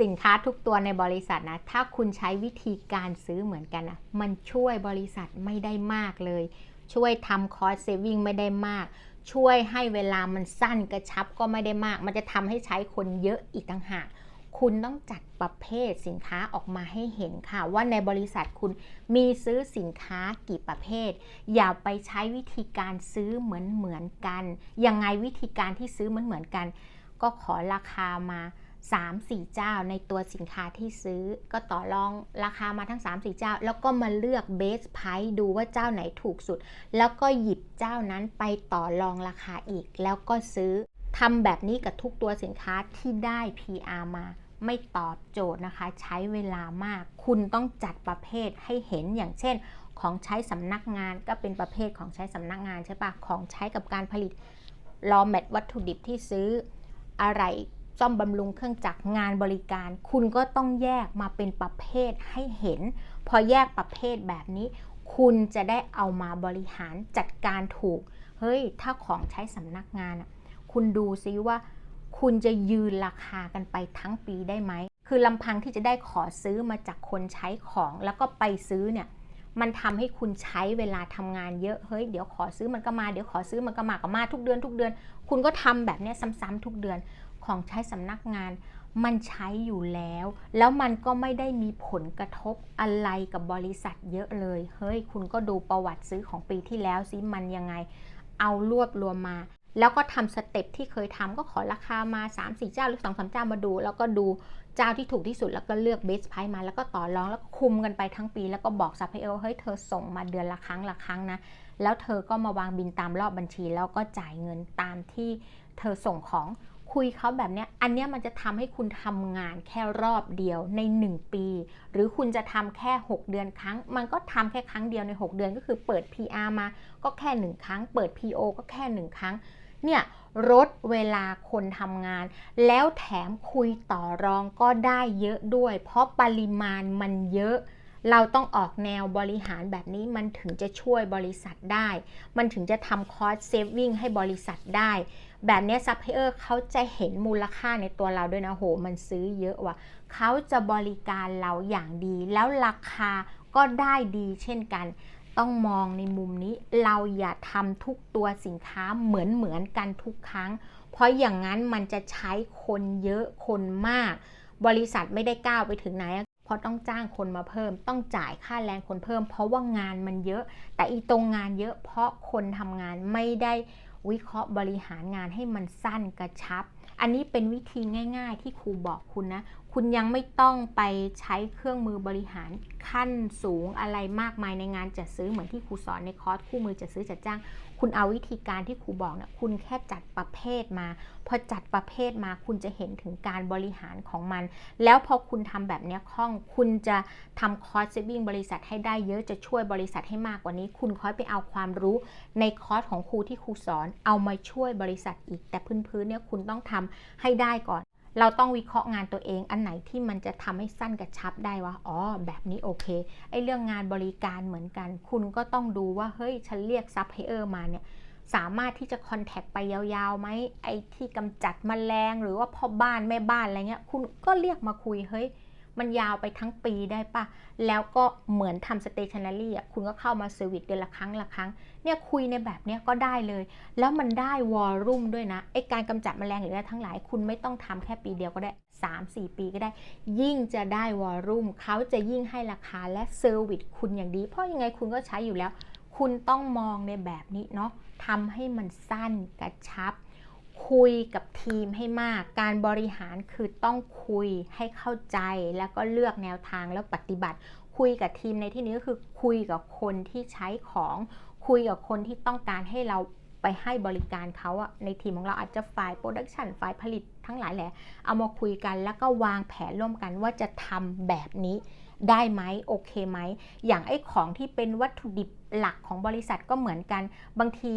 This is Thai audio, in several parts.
สินค้าทุกตัวในบริษัทนะ ถ้าคุณใช้วิธีการซื้อเหมือนกันนะมันช่วยบริษัทไม่ได้มากเลย ช่วยทำคอร์สเซฟิงไม่ได้มาก ช่วยให้เวลามันสั้นกระชับก็ไม่ได้มาก มันจะทำให้ใช้คนเยอะอีกต่างหาก คุณต้องจัดประเภทสินค้าออกมาให้เห็นค่ะ ว่าในบริษัทคุณมีซื้อสินค้ากี่ประเภท อย่าไปใช้วิธีการซื้อเหมือนเหมือนกัน ยังไงวิธีการที่ซื้อเหมือนเหมือนกัน ก็ขอราคามา 3-4 เจ้าในตัวสินค้าที่ซื้อ ก็ต่อรองราคามาทั้ง 3-4 เจ้า แล้วก็มาเลือกเบสไพร์ดูว่าเจ้าไหนถูกสุด แล้วก็หยิบเจ้านั้นไปต่อรองราคาอีก แล้วก็ซื้อทำแบบนี้กับทุกตัวสินค้าที่ได้ PR มาไม่ตอบโจทย์นะคะ ใช้เวลามาก คุณต้องจัดประเภทให้เห็นอย่างเช่น ของใช้สำนักงานก็เป็นประเภทของใช้สำนักงานใช่ปะของใช้กับการผลิตรอแมทวัตถุดิบที่ซื้ออะไร ซ่อมบำรุงเครื่องจักรงานบริการ คุณก็ต้องแยกมาเป็นประเภทให้เห็น พอแยกประเภทแบบนี้ คุณจะได้เอามาบริหารจัดการถูก เฮ้ย ถ้าของใช้สำนักงานอะคุณดูซิว่า คุณจะยืนราคากันไปทั้งปีได้ไหม คือลำพังที่จะได้ขอซื้อมาจากคนใช้ของแล้วก็ไปซื้อเนี่ยมันทำให้คุณใช้เวลาทำงานเยอะเฮ้ยเดี๋ยวขอซื้อมันก็มาเดี๋ยวขอซื้อมันก็มาก็มาทุกเดือนทุกเดือน คุณก็ทำแบบนี้ซ้ำๆทุกเดือน ของใช้สำนักงาน มันใช้อยู่แล้ว แล้วมันก็ไม่ได้มีผลกระทบอะไรกับบริษัทเยอะเลย เฮ้ย คุณก็ดูประวัติซื้อของปีที่แล้วซิมันยังไง เอารวบรวมมาแล้วก็ทำสเต็ปที่เคยทำก็ขอราคามา 3 4 เจ้าหรือ2 3เจ้ามาดู แล้วก็ดูเจ้าที่ถูกที่สุดแล้วก็เลือกเบสไพร์มาแล้วก็ต่อรองแล้วก็คุมกันไปทั้งปี แล้วก็บอกซัพพลายเออร์เฮ้ยเธอส่งมาเดือนละครั้งละครั้งนะ แล้วเธอก็มาวางบินตามรอบบัญชี แล้วก็จ่ายเงินตามที่เธอส่งของ คุยเขาแบบเนี้ย อันเนี้ยมันจะทำให้คุณทำงานแค่รอบเดียวใน 1 ปี หรือคุณจะทำแค่ 6 เดือนครั้ง มันก็ทำแค่ครั้งเดียวใน 6 เดือนก็คือเปิด PR มาก็แค่ 1 ครั้ง เปิด PO ก็แค่ 1 ครั้ง เนี่ยลดเวลาคนทำงาน แล้วแถมคุยต่อรองก็ได้เยอะด้วย เพราะปริมาณมันเยอะเราต้องออกแนวบริหารแบบนี้มันถึงจะช่วยบริษัทได้ มันถึงจะทำคอร์สเซฟวิ่งให้บริษัทได้ แบบนี้ซัพพลายเออร์เขาจะเห็นมูลค่าในตัวเราด้วยนะโห มันซื้อเยอะว่ะเขาจะบริการเราอย่างดี แล้วราคาก็ได้ดีเช่นกัน ต้องมองในมุมนี้เราอย่าทำทุกตัวสินค้าเหมือนเหมือนกันทุกครั้ง เพราะอย่างนั้นมันจะใช้คนเยอะคนมาก บริษัทไม่ได้ก้าวไปถึงไหนเพราะต้องจ้างคนมาเพิ่ม ต้องจ่ายค่าแรงคนเพิ่ม เพราะว่างานมันเยอะ แต่อีตรงงานเยอะเพราะคนทำงานไม่ได้ วิเคราะห์บริหารงานให้มันสั้นกระชับ อันนี้เป็นวิธีง่าย ๆ ที่ครูบอกคุณนะ คุณยังไม่ต้องไปใช้เครื่องมือบริหารขั้นสูงอะไรมากมายในงานจัดซื้อเหมือนที่ครูสอนในคอร์สคู่มือจัดซื้อจัดจ้าง คุณเอาวิธีการที่ครูบอกเนี่ยคุณแค่จัดประเภทมา พอจัดประเภทมาคุณจะเห็นถึงการบริหารของมัน แล้วพอคุณทำแบบนี้คล่อง คุณจะทำคอร์สเซฟวิ่งบริษัทให้ได้เยอะจะช่วยบริษัทให้มากกว่านี้ คุณค่อยไปเอาความรู้ในคอร์สของครูที่ครูสอนเอามาช่วยบริษัทอีก แต่พื้นๆเนี่ยคุณต้องทำให้ได้ก่อน เราต้องวิเคราะห์งานตัวเอง อันไหนที่มันจะทำให้สั้นกระชับได้วะอ๋อ แบบนี้โอเค ไอ้เรื่องงานบริการเหมือนกัน คุณก็ต้องดูว่า เฮ้ย ฉันเรียกซัพพลายเออร์มาเนี่ย สามารถที่จะคอนแทคไปยาวๆไหม ไอ้ที่กำจัดมแมลงหรือว่าพ่อบ้านแม่บ้านอะไรเงี้ย คุณก็เรียกมาคุย เฮ้ย มันยาวไปทั้งปีได้ปะแล้วก็เหมือนทำสเตชันนารีอะคุณก็เข้ามาเซอร์วิสเดือนละครั้งละครั้ง เนี่ยคุยในแบบเนี้ยก็ได้เลย แล้วมันได้วอลลุ่มด้วยนะไอการกำจัดแมลงหรืออะไรทั้งหลาย คุณไม่ต้องทำแค่ปีเดียวก็ได้ 3-4 ปีก็ได้ ยิ่งจะได้วอลลุ่มเขาจะยิ่งให้ราคาและเซอร์วิสคุณอย่างดี เพราะยังไงคุณก็ใช้อยู่แล้ว คุณต้องมองในแบบนี้เนาะทำให้มันสั้นกระชับ คุยกับทีมให้มาก การบริหารคือต้องคุยให้เข้าใจ แล้วก็เลือกแนวทางแล้วปฏิบัติ คุยกับทีมในที่นี้ก็คือคุยกับคนที่ใช้ของ คุยกับคนที่ต้องการให้เราไปให้บริการเขาอะในทีมของเราอาจจะฝ่ายโปรดักชันฝ่ายผลิตทั้งหลายแหละ เอามาคุยกันแล้วก็วางแผนร่วมกันว่าจะทำแบบนี้ได้ไหมโอเคไหม อย่างไอ้ของที่เป็นวัตถุดิบหลักของบริษัทก็เหมือนกัน บางที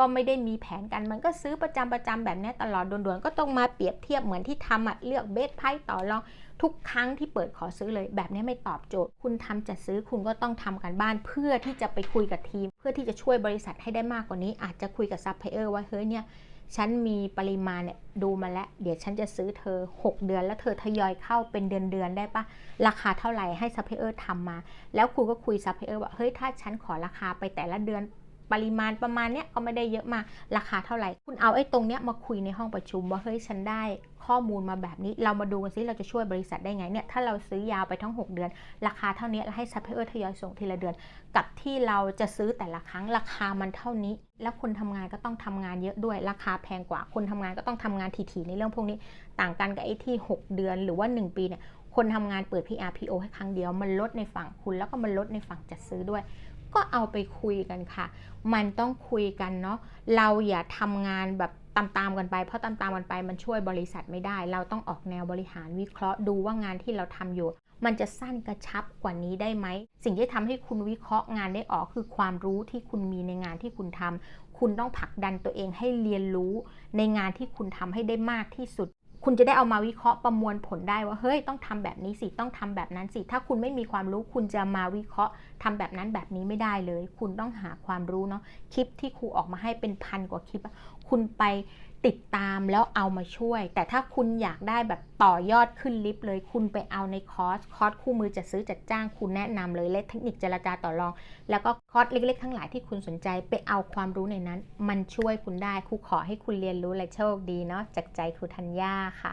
ก็ไม่ได้มีแผนกันมันก็ซื้อประจำประจำแบบนี้ตลอดด่วนๆก็ต้องมาเปรียบเทียบเหมือนที่ทำอะเลือกเบสไพ่ต่อรองทุกครั้งที่เปิดขอซื้อเลย แบบนี้ไม่ตอบโจทย์ คุณทำจัดซื้อคุณก็ต้องทำกันบ้าน เพื่อที่จะไปคุยกับทีม เพื่อที่จะช่วยบริษัทให้ได้มากกว่านี้ อาจจะคุยกับซัพพลายเออร์ว่าเฮ้ยเนี่ยฉันมีปริมาณเนี่ยดูมาแล้ว เดี๋ยวฉันจะซื้อเธอ 6 เดือน แล้วเธอทยอยเข้าเป็นเดือนเดือนๆได้ปะราคาเท่าไหร่ให้ซัพพลายเออร์ทำมา แล้วคุณก็คุยซัพพลายเออร์ว่าเฮ้ยถ้าฉันขอราคาไปแต่ละเดือน ปริมาณประมาณเนี้ยก็ไม่ได้เยอะมากราคาเท่าไหร่ คุณเอาไอ้ตรงเนี้ยมาคุยในห้องประชุมว่าเฮ้ยฉันได้ข้อมูลมาแบบนี้ เรามาดูกันซิเราจะช่วยบริษัทได้ไงเนี่ยถ้าเราซื้อยาวไปทั้ง 6 เดือน ราคาเท่านี้แล้วให้ซัพพลายเออร์ทยอยส่งทีละเดือน กับที่เราจะซื้อแต่ละครั้งราคามันเท่านี้ แล้วคนทำงานก็ต้องทำงานเยอะด้วย ราคาแพงกว่า คนทำงานก็ต้องทำงานถี่ๆในเรื่องพวกนี้ ต่างกันกับไอ้ที่ 6 เดือนหรือว่า 1 ปีเนี่ยคนทำงานเปิด PRPO ให้ครั้งเดียว มันลดในฝั่งคุณแล้วก็มันลดในฝั่งจัดซื้อด้วย ก็เอาไปคุยกันค่ะ มันต้องคุยกันเนาะ เราอย่าทำงานแบบตามๆกันไป เพราะตามๆกันไปมันช่วยบริษัทไม่ได้ เราต้องออกแนวบริหารวิเคราะห์ดูว่างานที่เราทำอยู่ มันจะสั้นกระชับกว่านี้ได้ไหม สิ่งที่ทำให้คุณวิเคราะห์งานได้ออกคือความรู้ที่คุณมีในงานที่คุณทำคุณต้องผลักดันตัวเองให้เรียนรู้ในงานที่คุณทำให้ได้มากที่สุด คุณจะได้เอามาวิเคราะห์ประมวลผลได้ว่าเฮ้ยต้องทำแบบนี้สิต้องทำแบบนั้นสิถ้าคุณไม่มีความรู้คุณจะมาวิเคราะห์ทำแบบนั้นแบบนี้ไม่ได้เลย คุณต้องหาความรู้เนาะคลิปที่ครูออกมาให้เป็นพันกว่าคลิป คุณไป ติดตามแล้วเอามาช่วย แต่ถ้าคุณอยากได้แบบต่อยอดขึ้นลิฟต์เลย คุณไปเอาในคอร์สคอร์สคู่มือจัดซื้อจัดจ้างคุณแนะนำเลยและเทคนิคเจรจาต่อรอง แล้วก็คอร์สเล็ก ๆ ทั้งหลายที่คุณสนใจไปเอาความรู้ในนั้น มันช่วยคุณได้ครูขอให้คุณเรียนรู้และโชคดีเนาะจากใจครูธัญญาค่ะ